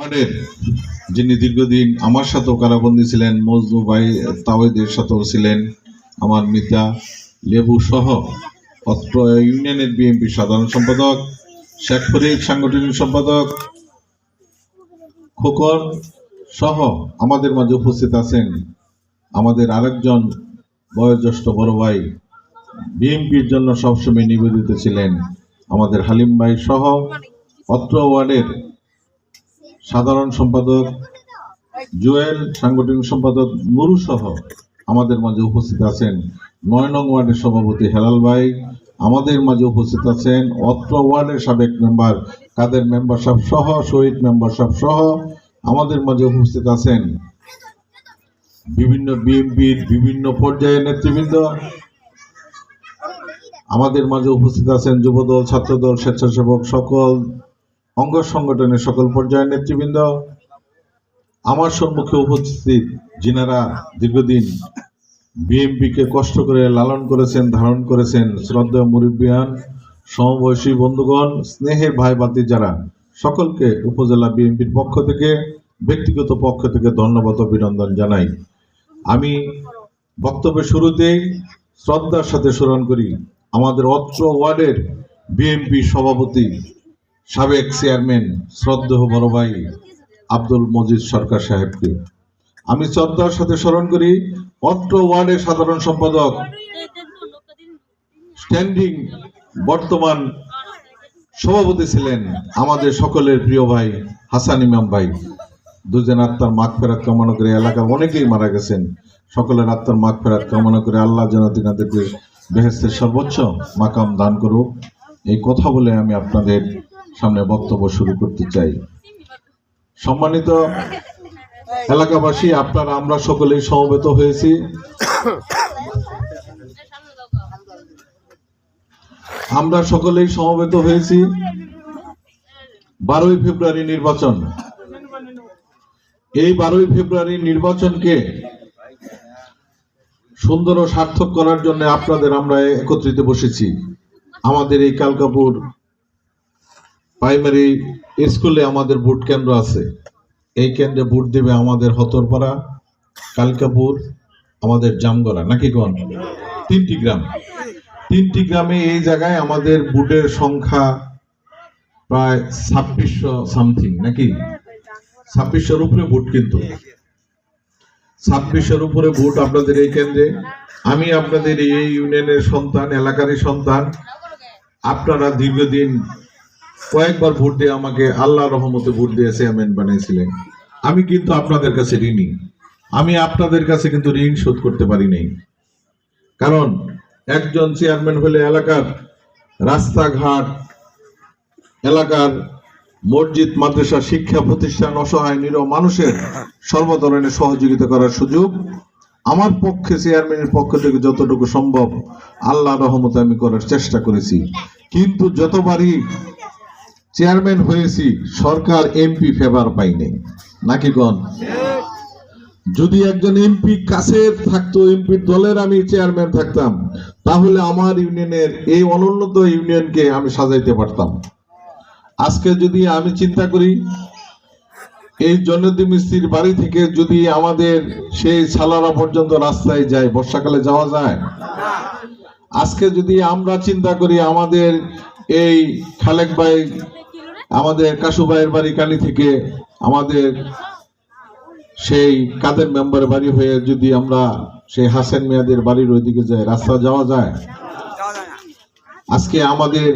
ওয়ার্ডের যিনি দীর্ঘদিন আমার সাথেও কারাবন্দী ছিলেন, মজনু ভাই তাওয়েদের সাথেও ছিলেন, আমার মিতা লেবু সহ অত্র ইউনিয়নের বিএনপি সাধারণ সম্পাদক, শেখ ফরিদ সাংগঠনিক সম্পাদক, খোকন সহ আমাদের মাঝে উপস্থিত আছেন আমাদের আরেকজন বয়োজ্যেষ্ঠ বড় ভাই। বিএনপির জন্য সবসময় নিবেদিত ছিলেন আমাদের হালিম ভাই সহ অত্র ওয়ার্ডের সাধারণ সম্পাদক জুয়েল, সাংগঠনিক সম্পাদক নুরু সহ আমাদের মাঝে উপস্থিত আছেন নয় নং ওয়ার্ডের সভাপতি হেলাল ভাই, আমাদের মাঝে উপস্থিত আছেন অত্র ওয়ার্ডের সাবেক মেম্বার কাদের মেম্বারশিপ সহ, শহীদ মেম্বারশিপ সহ, আমাদের মাঝে উপস্থিত আছেন বিভিন্ন বিএনপির বিভিন্ন পর্যায়ের নেতৃবৃন্দ। আমাদের মাঝে উপস্থিত আছেন যুবদল, ছাত্রদল, স্বেচ্ছাসেবক সকল অঙ্গ সংগঠনের সকল পর্যায়ের নেতৃবৃন্দ, আমার সম্মুখে উপস্থিত যিনারা দীর্ঘদিন বিএমপিকে কষ্ট করে লালন করেছেন, ধারণ করেছেন শ্রদ্ধা মুরব্বিয়ান সমবয়সী বন্ধুগণ, স্নেহের ভাই বাতি যারা, সকলকে উপজেলা বিএনপির পক্ষ থেকে, ব্যক্তিগত পক্ষ থেকে ধন্যবাদ অভিনন্দন জানাই। আমি বক্তব্যের শুরুতেই শ্রদ্ধার সাথে স্মরণ করি, আমাদের অত্র ওয়ার্ডের বিএনপি সভাপতি সাবেক চেয়ারম্যান শ্রদ্ধেয় বড় ভাই আব্দুল মজিদ সরকার সাহেবকে। আমি শ্রদ্ধার সাথে স্মরণ করি অত্র ওয়ার্ডের সাধারণ সম্পাদক স্ট্যান্ডিং বর্তমান সভাপতি ছিলেন আমাদের সকলের প্রিয় ভাই হাসান ইমাম ভাই। দুজন আত্মার মাগ ফেরাত কামনা করে এলাকার অনেকেই মারা গেছেন। সকলের আত্মার মাগ ফেরাত কামনা করে আল্লাহ যেন তিনাদেরকে বেহেস্তের সর্বোচ্চ মাকাম দান করুক। এই কথা বলে আমি আপনাদের সামনে বক্তব্য শুরু করতে চাই। সম্মানিত এলাকাবাসী, আপনারা, আমরা সকলেই সমবেত হয়েছি। আমরা সকলেই সমবেত হয়েছি। বারোই ফেব্রুয়ারি নির্বাচন। এই বারোই ফেব্রুয়ারি নির্বাচনকে সুন্দর ও সার্থক করার জন্য আপনাদের আমরা একত্রিত বসেছি। আমাদের এই কালকাপুর প্রাইমারি স্কুলে আমাদের ভোট কেন্দ্র আছে। এই কেন্দ্রে ভোট দেবে আমাদের হতরপাড়া, কালকাপুর, আমাদের জামগড়া, নাকি কোন? তিনটি গ্রাম। তিনটি গ্রামে এই জায়গায় আমাদের ভোটের সংখ্যা প্রায় ছাব্বিশশো সামথিং নাকি? ছাব্বিশশোর উপরে ভোট কিন্তু। ছাব্বিশের উপরে ভোট আপনাদের এই কেন্দ্রে আমি আপনাদের এই ইউনিয়নের সন্তান, এলাকারই সন্তান। আপনারা দীর্ঘদিন কয়েকবার ভোট দিয়ে আমাকে আল্লাহ রহমতে ভোট দিয়ে চেয়ারম্যান বানিয়েছিলেন। আমি কিন্তু আপনাদের কাছে ঋণী। আমি আপনাদের কাছে কিন্তু ঋণ শোধ করতে পারি নাই। কারণ একজন চেয়ারম্যান হলে এলাকার রাস্তাঘাট, এলাকার মসজিদ, মাদ্রাসা, শিক্ষা প্রতিষ্ঠান, অসহায়, নিরহ মানুষের সর্ব ধরনের সহযোগিতা করার সুযোগ আমার পক্ষে, চেয়ারম্যানের পক্ষ থেকে যতটুকু সম্ভব আল্লাহ রহমতে আমি করার চেষ্টা করেছি। কিন্তু যতবারই চেয়ারম্যান হয়েছি, সরকার এমপি ফেভার পাইনি। নাকি গণ যদি একজন এমপি কাছে থাকতো এমপির দলের আমি চেয়ারম্যান থাকতাম, তাহলে আমার ইউনিয়নের, এই অনুন্নত ইউনিয়নকে আমি সাজাইতে পারতাম। আজকে যদি আমি চিন্তা করি, এই জনদী মিস্ত্রির বাড়ি থেকে যদি আমাদের সেই সালারা পর্যন্ত রাস্তায় যায়, বর্ষাকালে যাওয়া যায়? আজকে যদি আমরা চিন্তা করি, আমাদের এই খালেক ভাই আমাদের কাশু ভাইয়ের বাড়ি কালি থেকে আমাদের সেই কাদের মেম্বার বাড়ি হয়ে যদি আমরা সেই হাসেন মিয়াদের বাড়ির ওইদিকে যাই, রাস্তা যাওয়া যায়? আজকে আমাদের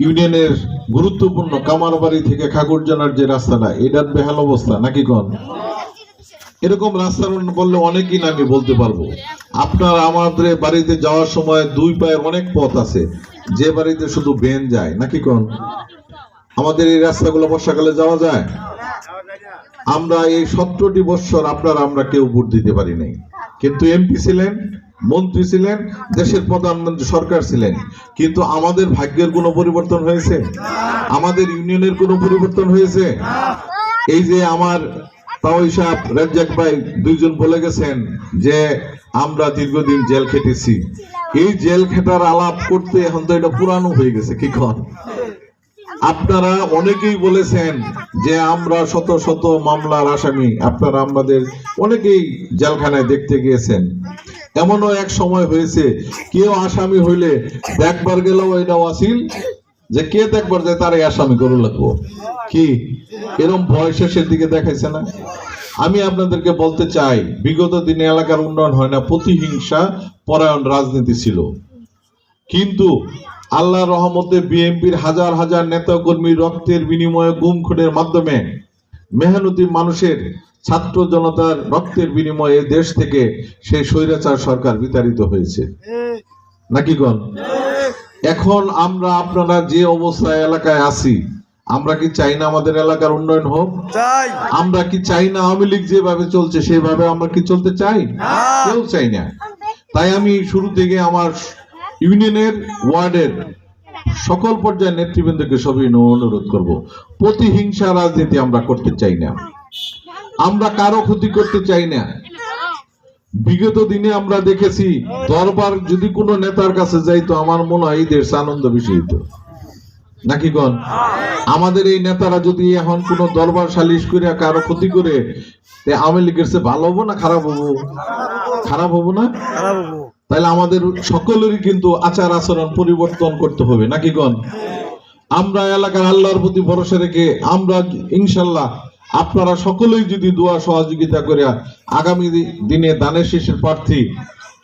ইউনিয়নের গুরুত্বপূর্ণ কামার বাড়ি থেকে খাকুরজানার যে রাস্তাটা, এটার বেহাল অবস্থা, নাকি কোন? এরকম রাস্তার বললে অনেকই আমি বলতে পারব। আপনার আমাদের বাড়িতে যাওয়ার সময় দুই পায়ের অনেক পথ আছে। যে বাড়িতে শুধু বেন যায়, নাকি কোন? আমাদের এই রাস্তাগুলো বর্ষাকালে যাওয়া যায়? আমরা এই সতেরোটি বৎসর আপনার আমরা কেউ ভোট দিতে পারি নাই। কিন্তু এমপি ছিলেন, মন্ত্রী ছিলেন, দেশের প্রধানমন্ত্রী, সরকার ছিলেন। কিন্তু আমাদের ভাগ্যের কোনো পরিবর্তন হয়েছে? আমাদের ইউনিয়নের কোনো পরিবর্তন হয়েছে? এই যে আমার তাওই সাহেব রাজ্জাক ভাই দুইজন বলে গেছেন যে আমরা দীর্ঘদিন জেল খেটেছি। এই জেল খেটার আলাপ করতে এখন তো এটা পুরানো হয়ে গেছে, কি কন? আপনারা অনেকেই বলেছেন যে আমরা শত শত মামলার আসামি, আপনারা আমাদের অনেকেই জেলখানায় দেখতে গিয়েছেন। এমনও এক সময় হয়েছে, কেউ আসামি হইলে দেখবার গেলেও এটা আসিল যে কে দেখবার যায় তারাই আসামি করে লাগবো? কি? এরম ভয় শেষের দিকে দেখাইছে না? আমি আপনাদেরকে বলতে চাই, বিগত দিনে এলাকার উন্নয়ন হয় না, প্রতিহিংসা, পরায়ণ রাজনীতি ছিল। কিন্তু আল্লাহ রহমতে বিএনপির হাজার হাজার নেতাকর্মী রক্তের বিনিময়ে গুম খুনের মাধ্যমে মেহনতি মানুষের ছাত্র জনতার রক্তের বিনিময়ে দেশ থেকে সেই স্বৈরাচার সরকার বিতাড়িত হয়েছে। নাকি গণ এখন আমরা আপনারা যে অবস্থায় এলাকায় আছি আমরা কি চাই না আমাদের এলাকার উন্নয়ন হোক? চাই। আমরা কি চাই না আওয়ামী লীগ যেভাবে চলছে সেভাবে আমরা কি চলতে চাই? কেউ চাই না। তাই আমি শুরু থেকে আমার ইউনিয়নের ওয়ার্ডের সকল পর্যায়ের নেতৃবৃন্দকে সবই অনুরোধ করব প্রতিহিংসা রাজনীতি আমরা করতে চাই না। আমরা কারও ক্ষতি করতে চাই না। বিগত দিনে আমরা দেখেছি, দরবার যদি কোনো নেতার কাছে যাইতো, আমার মনে হয় এই দেশ আনন্দ বেশি হইতো নাকি গণ আমাদের এই নেতারা যদি এখন কোন দরবার সালিশ করে কারও ক্ষতি করে আওয়ামী লীগের চেয়ে ভালো হব না খারাপ হব? খারাপ হব না? তাহলে আমাদের সকলেরই কিন্তু আচার আচরণ পরিবর্তন করতে হবে, নাকি গণ আমরা এলাকার আল্লাহর প্রতি ভরসা রেখে আমরা ইনশাল্লাহ আপনারা সকলেই যদি দোয়া সহযোগিতা করে আগামী দিনে দানের শেষের প্রার্থী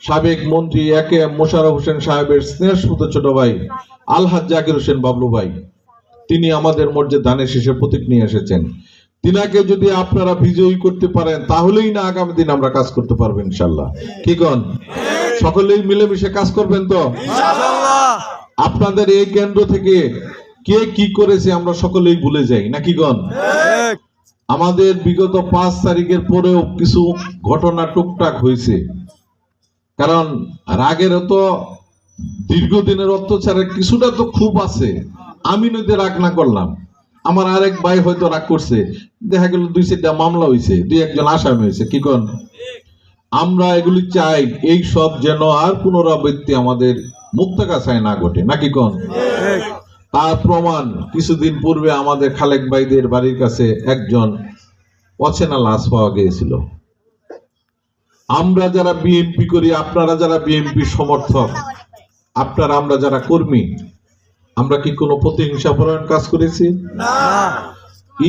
সাবেক মন্ত্রী একে এম মোশারফ হোসেন সাহেবের স্নেহস্ফুত ছোট ভাই আলহাজ জাকির হোসেন বাবলু ভাই তিনি আমাদের মধ্যে দানের শেষে প্রতীক নিয়ে এসেছেন। তিনাকে যদি আপনারা বিজয়ী করতে পারেন তাহলেই না আগামী দিন আমরা কাজ করতে পারব ইনশাল্লাহ কি কন? সকলেই মিলেমিশে কাজ করবেন তো? আপনাদের এই কেন্দ্র থেকে কে কি করেছে আমরা সকলেই ভুলে যাই নাকি গণ আমাদের বিগত পাঁচ তারিখের পরেও কিছু ঘটনা টুকটাক হয়েছে। কারণ রাগের তো দীর্ঘদিনের অত্যাচারের কিছুটা তো খুব আছে। আমি নদী রাগ না করলাম। আমার আরেক ভাই হয়তো রাগ করছে। দেখা গেল দুই চারটা মামলা হয়েছে, দুই একজন আসামি হয়েছে, কি কন? আমরা এগুলি চাই, এই সব যেন আর পুনরাবৃত্তি আমাদের মুক্তাগাছায় না ঘটে, নাকি কন? তার প্রমাণ কিছুদিন পূর্বে আমাদের খালেক ভাইদের বাড়ির কাছে একজন অচেনা লাশ পাওয়া গিয়েছিল। আমরা যারা বিএনপি করি আপনারা যারা বিএনপি সমর্থক আপনারা আমরা যারা কর্মী আমরা কি কোনো প্রতিহিংসা পরায়ণ কাজ করেছি?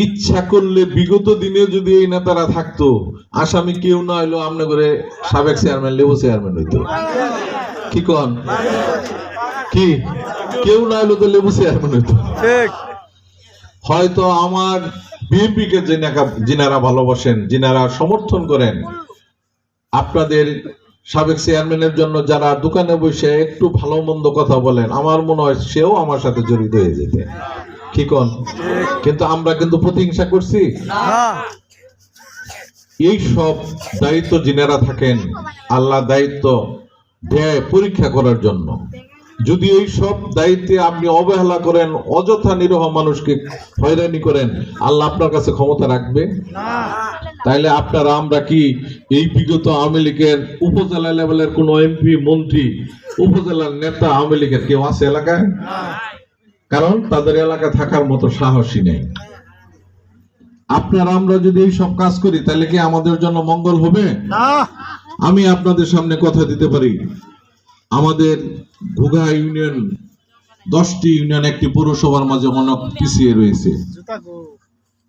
ইচ্ছা করলে বিগত দিনে যদি এই নেতারা থাকতো আসামি কেউ না হইল আমনে করে সাবেক চেয়ারম্যান লেবু চেয়ারম্যান হইতো। কি কন? কি? কেউ না হইল তো লেবু চেয়ারম্যান হইতো। ঠিক। হয়তো আমার বিএনপি কে যিনাকা- যিনারা ভালোবাসেন যিনারা সমর্থন করেন আপনাদের সাবেক চেয়ারম্যানের জন্য যারা দোকানে বসে একটু ভালো মন্দ কথা বলেন আমার মনে হয় সেও আমার সাথে জড়িত হয়ে যেতে। কি কন? কিন্তু আমরা কিন্তু প্রতিহিংসা করছি। এই সব দায়িত্ব যিনারা থাকেন আল্লাহ দায়িত্ব দেয় পরীক্ষা করার জন্য। যদি এই সব দায়িত্বে আপনি অবহেলা করেন অযথা নিরহ মানুষকে হয়রানি করেন আল্লাহ আপনার কাছে ক্ষমতা রাখবে? তাইলে আপনারা আমরা কি এই বিগত আওয়ামী লীগের উপজেলা লেভেলের কোন এমপি মন্ত্রী উপজেলার নেতা আওয়ামী লীগের কেউ আছে এলাকায়? কারণ তাদের এলাকা থাকার মতো সাহসী নেই। আপনারা আমরা যদি এই সব কাজ করি তাহলে কি আমাদের জন্য মঙ্গল হবে? আমি আপনাদের সামনে কথা দিতে পারি। আমাদের ঘুঘা ইউনিয়ন দশটি ইউনিয়ন একটি পৌরসভার মাঝে অনেক পিছিয়ে রয়েছে।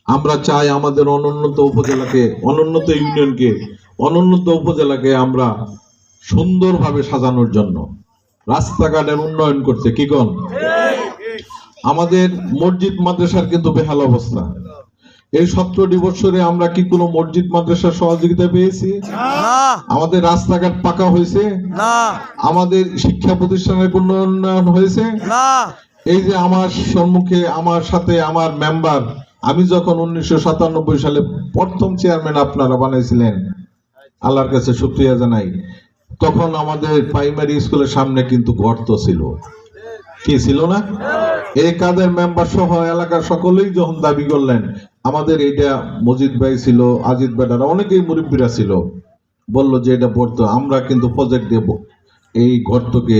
আমরা চাই আমাদের অনুন্নত উপজেলাকে অনুন্নত ইউনিয়নকে অনুন্নত উপজেলাকে আমরা সুন্দরভাবে সাজানোর জন্য রাস্তাঘাটের উন্নয়ন করতে কি কন? আমাদের মসজিদ মাদ্রাসার কিন্তু বেহাল অবস্থা। এই সতেরোটি বছরে আমরা কি কোনো মসজিদ মাদ্রাসার সহযোগিতা পেয়েছি? আমাদের রাস্তাঘাট পাকা হয়েছে? না। আমাদের শিক্ষা প্রতিষ্ঠানের কোনো উন্নয়ন হয়েছে? না। এই যে আমার সম্মুখে আমার সাথে আমার মেম্বার আমি যখন উনিশশো সাতানব্বই সালে প্রথম চেয়ারম্যান আপনারা বানাইছিলেন আল্লাহর কাছে শুক্রিয়া জানাই তখন আমাদের প্রাইমারি স্কুলের সামনে কিন্তু গর্ত ছিল। কি ছিল না? এই কাদের মেম্বার সহ এলাকার সকলেই যখন দাবি করলেন আমাদের এটা মজিদ ভাই ছিল আজিদ বেটারা অনেকেই মুরব্বীরা ছিল। বলল যে এটা পড়তো আমরা কিন্তু প্রজেক্ট দেব। এই গর্তকে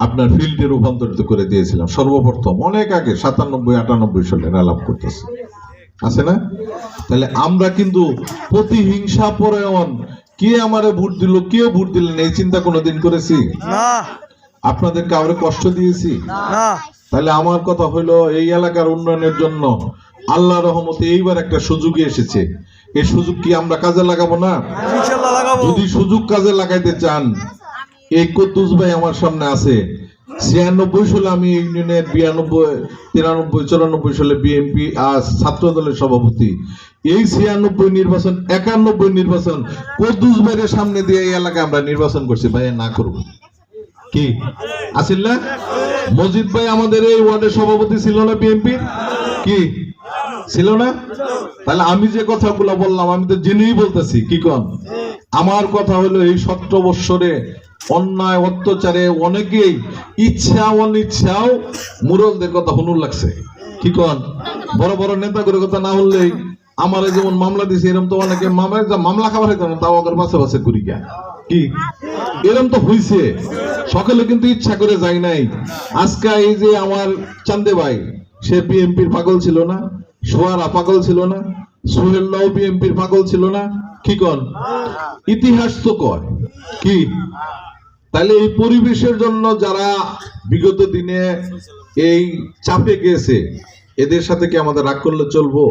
আপনার ফিল্ডে রূপান্তরিত করে দিয়েছিলাম। সর্বপ্রথম অনেক আগে সাতানব্বই আটানব্বই সালে আলাপ করতেছে। আছে না? তাহলে আমরা কিন্তু প্রতিহিংসা পরায়ণ কে আমারে ভোট দিল কে ভোট দিলেন এই চিন্তা কোনোদিন করেছি? না। আপনাদের কাউরে কষ্ট দিয়েছি? না। তাহলে আমার কথা হলো এই এলাকার উন্নয়নের জন্য আল্লাহ রহমতে এইবার একটা সুযোগ এসেছে। এই সুযোগ কি আমরা কাজে লাগাবো না? যদি সুযোগ কাজে লাগাইতে চান এই কদ্দুস ভাই আমার সামনে আছে। ছিয়ানব্বই সালে আমি ইউনিয়নের বিরানব্বই তিরানব্বই চুরানব্বই সালে বিএনপি আজ ছাত্র দলের সভাপতি। এই ছিয়ানব্বই নির্বাচন একানব্বই নির্বাচন কদ্দুস ভাইয়ের সামনে দিয়ে এই এলাকায় আমরা নির্বাচন করছি ভাই না করব কি? আসিল না? মজিদ ভাই আমাদের এই ওয়ার্ডের সভাপতি ছিল না বিএনপির? কি? ছিল না? তাহলে আমি যে কথাগুলো বললাম, আমি তো জেনেই বলতেছি, কি কন? আমার কথা হলো এই সতেরো বৎসরে অন্যায়, অত্যাচারে অনেকেই ইচ্ছা, অনিচ্ছাও মুরলদের কথা হুনুর লাগছে। কি কন? বড় বড় নেতা করে কথা না হলেই আমার যেমন মামলা দিছে এরকম তো অনেকে মামলা মামলা খাবার হইতো তাও ওদের পাশে পাশে করি। কি? এরকম তো হইছে। সকলে কিন্তু ইচ্ছা করে যায় নাই। আজকে এই যে আমার চান্দে ভাই, সে বিএনপির পাগল ছিল না সোয়ারা পাগল ছিল না সোহেল্লাও বিএনপির পাগল ছিল না, কি কন? ইতিহাস তো কয়। কি? তাহলে এই পরিবেশের জন্য যারা বিগত দিনে এই চাপে গেছে এদের সাথে কি আমাদের রাগ করলে চলবো?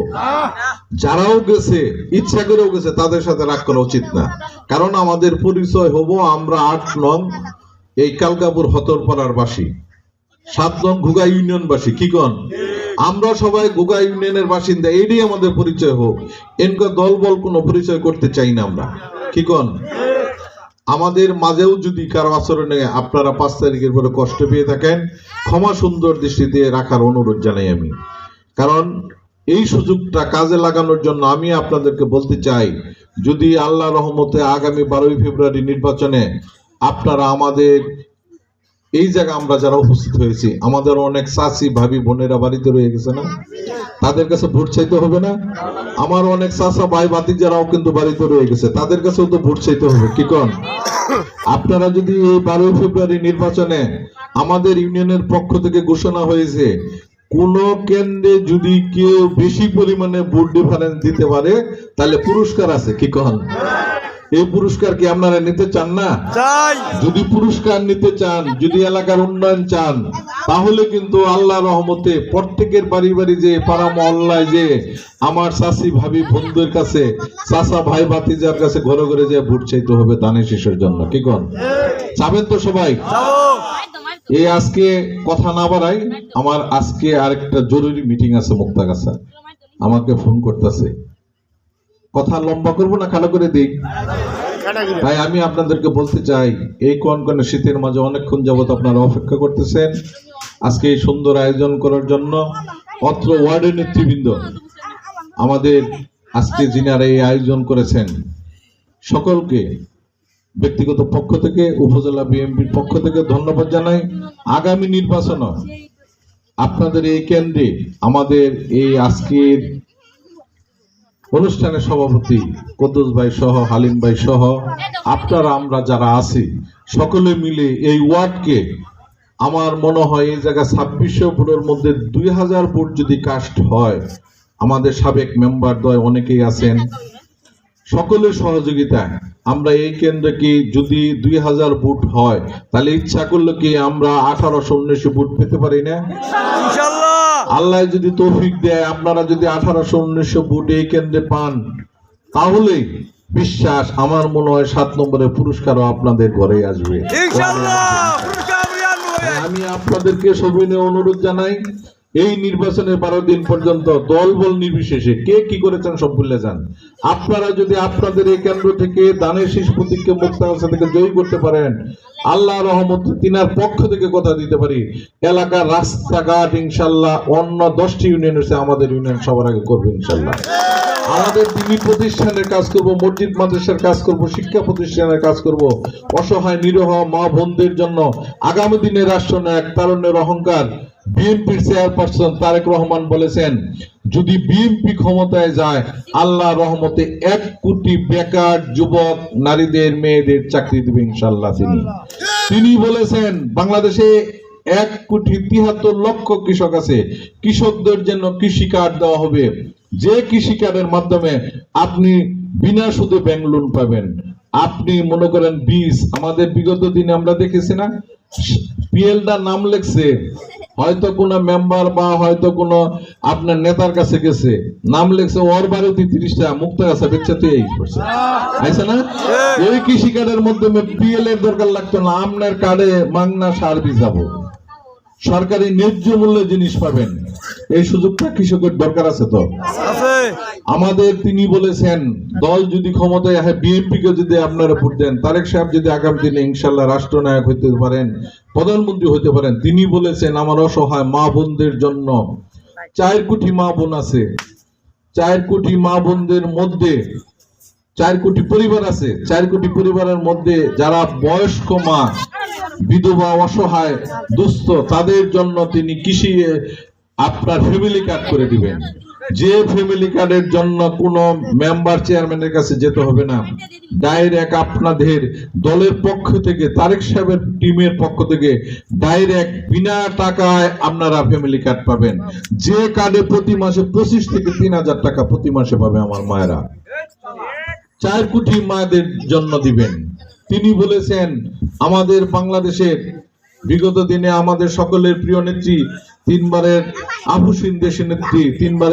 যারাও গেছে ইচ্ছা করেও গেছে তাদের সাথে রাগ করা উচিত না। কারণ আমাদের পরিচয় হব আমরা আট নং এই কালকাপুর হতরপাড়ার বাসী। সাত নং ঘুগা ইউনিয়ন বাসী কি কন? আমরা সবাই ঘুগা ইউনিয়নের বাসিন্দা এইটাই আমাদের পরিচয় হোক। এনকা দল বল কোনো পরিচয় করতে চাই না আমরা। কি কন? আমাদের মাঝেও যদি কারও আচরণে আপনারা পাঁচ তারিখের পরে কষ্ট পেয়ে থাকেন, ক্ষমা সুন্দর দৃষ্টিতে রাখার অনুরোধ জানাই আমি। কারণ এই সুযোগটা কাজে লাগানোর জন্য আমি আপনাদেরকে বলতে চাই, যদি আল্লাহ রহমতে আগামী বারোই ফেব্রুয়ারি নির্বাচনে আপনারা আমাদের এই জায়গা আমরা যারা উপস্থিত হয়েছি, আমাদের অনেক চাচি ভাবি বোনেরা বাড়িতে রয়ে গেছে না? তাদের কাছে ভোট চাইতে হবে না? আমার অনেক চাচা ভাই বাতি যারাও কিন্তু বাড়িতে রয়ে গেছে, তাদের কাছেও তো ভোট চাইতে হবে, কি কন? আপনারা যদি এই বারোই ফেব্রুয়ারি নির্বাচনে আমাদের ইউনিয়নের পক্ষ থেকে ঘোষণা হয়েছে, কোন কেন্দ্রে যদি কেউ বেশি পরিমাণে ভোট ডিফারেন্স দিতে পারে, তাহলে পুরস্কার আছে, কি কন? এই পুরস্কার কি আপনারা নিতে চান না? চাই। যদি পুরস্কার নিতে চান যদি এলাকার উন্নয়ন চান তাহলে কিন্তু আল্লাহ রহমতে প্রত্যেকের বাড়ি বাড়ি যে পাড়া মহল্লায় যে আমার চাষি ভাবি বন্ধুদের কাছে চাষা ভাই বাতিজার কাছে ঘরে ঘরে যে ভোট চাইতে হবে দানের শিশুর জন্য। কি কন? চাবেন তো সবাই? এই আজকে কথা না বাড়াই আমার আজকে আরেকটা জরুরি মিটিং আছে মুক্তাগাছা। আমাকে ফোন করতেছে। কথা লম্বা করব না খালো করে দিই। তাই আমি আপনাদেরকে বলতে চাই এই কনকনে শীতের মাঝে অনেকক্ষণ যাবত আপনারা অপেক্ষা করতেছেন। আজকে এই সুন্দর আয়োজন করার জন্য অত্র ওয়ার্ডের নেতৃবৃন্দ আমাদের আজকে যিনারা এই আয়োজন করেছেন সকলকে ব্যক্তিগত পক্ষ থেকে উপজেলা বিএনপির পক্ষ থেকে ধন্যবাদ জানাই। আগামী নির্বাচন আপনাদের এই কেন্দ্রে আমাদের এই আজকের অনুষ্ঠানের সভাপতি কদ্দুস ভাই সহ, হালিম ভাই সহ, আপনারা, আমরা যারা আছি, সকলে মিলে এই ওয়ার্ডকে আমার মনে হয় এই জায়গা ছাব্বিশশো ভোটের মধ্যে দুই হাজার ভোট যদি কাস্ট হয়, আমাদের সাবেক মেম্বার দয় অনেকেই আছেন। সকলের সহযোগিতায় আমরা এই কেন্দ্রে কি যদি দুই হাজার ভোট হয়, তাহলে ইচ্ছা করলে কি আমরা আঠারোশো উনিশশো ভোট পেতে পারি না? আল্লাহ যদি তৌফিক দেয় আপনারা যদি আঠারোশো উনিশশো ভোট এই কেন্দ্রে পান তাহলে বিশ্বাস আমার মনে হয় সাত নম্বরের পুরস্কারও আপনাদের ঘরে আসবে। আমি আপনাদেরকে সবিনে অনুরোধ জানাই এই নির্বাচনের বারো দিন পর্যন্ত দল বল নির্বিশেষে কে কি করেছেন সব ভুলে যান। আপনারা যদি আপনাদের এই কেন্দ্র থেকে দানের শীষ প্রতীককে মুক্তাংশ থেকে জয়ী করতে পারেন আল্লাহ রহমত তিনার পক্ষ থেকে কথা দিতে পারি। এলাকার রাস্তাঘাট ইনশাল্লাহ, অন্য দশটি ইউনিয়নের চেয়ে আমাদের ইউনিয়ন সবার আগে করবে ইনশাল্লাহ। আমাদের দিনী প্রতিষ্ঠানের কাজ করব, মসজিদ মাদ্রাসার কাজ করব, শিক্ষা প্রতিষ্ঠানের কাজ করব। অসহায়, নিরহ মা বোনদের জন্য আগামী দিনে রাষ্ট্র এক তারুণ্যের অহংকার। বিএনপির চেয়ারপারসন তারেক রহমান বলেছেন যদি বিএনপি ক্ষমতায় যায় আল্লাহ রহমতে এক কোটি বেকার যুবক, নারীদের, মেয়েদের চাকরি দেবে ইনশাল্লাহ তিনি। তিনি বলেছেন, বাংলাদেশে এক কোটি তিহাত্তর লক্ষ কৃষক আছে। কৃষকদের জন্য কৃষি কার্ড দেওয়া হবে। যে কৃষি কার্ডের মাধ্যমে আপনি বিনা সুদে ব্যাংক লোন পাবেন। আপনি মনে করেন, বীজ, আমাদের বিগত দিনে আমরা দেখেছি না পিএলটা নাম লেখছে হয়তো কোনো মেম্বার বা হয়তো কোনো আপনার নেতার কাছে গেছে নাম লেখছে ওর বাড়িতে তিরিশটা মুক্ত গাছে বেচা তুই এই করছে। আইসা না? এই কৃষি কার্ডের মাধ্যমে পিএল এর দরকার লাগতো না আপনার কার্ডে মাংনা সার যাব যাব। সরকারি ন্যায্য মূল্যে জিনিস পাবেন। এই সুযোগটা কৃষকের দরকার আছে তো। আছে। আমাদের তিনি বলেছেন, দল যদি ক্ষমতায় আসে বিএনপি কে যদি আপনারা ভোট দেন, তারেক সাহেব যদি আগামী দিনে ইনশাল্লাহ রাষ্ট্রনায়ক হইতে পারেন, প্রধানমন্ত্রী হতে পারেন, তিনি বলেছেন, আমার অসহায় মা বোনদের জন্য চার কোটি মা বোন আছে। চার কোটি মা বোনদের মধ্যে, চার কোটি পরিবার আছে। চার কোটি পরিবারের মধ্যে যারা বয়স্ক মা, বিধবা, অসহায়, দুস্থ, তাদের জন্য তিনি কৃষি, আপনার ফ্যামিলি কার্ড করে দিবেন। যে ফ্যামিলি কার্ডের জন্য কোনো মেম্বার চেয়ারম্যানের কাছে যেতে হবে না ডাইরেক্ট আপনাদের দলের পক্ষ থেকে, তারেক সাহেবের টিমের পক্ষ থেকে ডাইরেক্ট বিনা টাকায় আপনারা ফ্যামিলি কার্ড পাবেন। যে কার্ডে প্রতি মাসে পঁচিশ থেকে তিন হাজার টাকা প্রতি মাসে পাবে আমার মায়েরা। চার কোটি মায়েদের জন্য দিবেন। তিনি বলেছেন, আমাদের বাংলাদেশের বিগত দিনে আমাদের সকলের প্রিয় নেত্রী, তিনবারের আফুসিন দেশের নেত্রী তিনবার